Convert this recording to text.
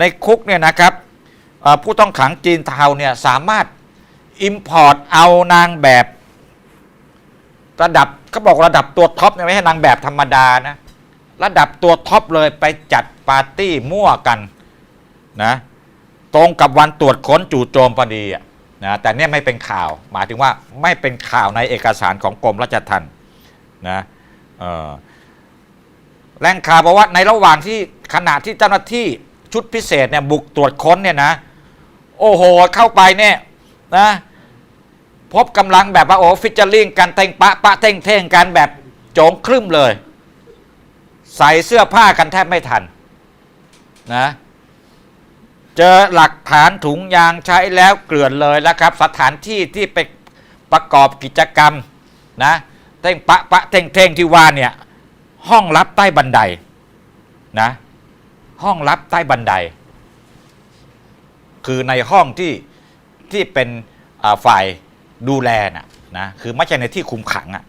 ในคุกเนี่ยนะครับผู้ต้องขังจีนเทาเนี่ยสามารถอิมพอร์ตเอานางแบบระดับเขาบอกระดับตัวท็อปเนี่ยไม่ใช่นางแบบธรรมดานะระดับตัวท็อปเลยไปจัดปาร์ตี้มั่วกันนะตรงกับวันตรวจค้นจู่โจมพอดีนะแต่เนี่ยไม่เป็นข่าว หมายถึงว่าไม่เป็นข่าวในเอกสารของกรมราชทัณฑ์นะแหล่งข่าวบอกว่าในระหว่างที่ขณะที่เจ้าหน้าที่ ชุดพิเศษเนี่ยบุกตรวจค้นเนี่ยนะ โอ้โหเข้าไปเนี่ยนะพบกำลังแบบว่าโอ้ฟิชเจอริงกันเต่งปะปะเท่งเท่งกันแบบโจงครึ่มเลย ใส่เสื้อผ้ากันแทบไม่ทันนะเจอหลักฐานถุงยางใช้แล้วเกลื่อนเลยแล้วครับ สถานที่ที่ไปประกอบกิจกรรมนะเท่งปะปะเท่งเท่งที่ว่าเนี่ยห้องลับใต้บันไดนะ ห้องลับใต้บันได คือในห้องที่ที่เป็นฝ่ายดูแลนะนะคือไม่ใช่ในที่คุมขังอะ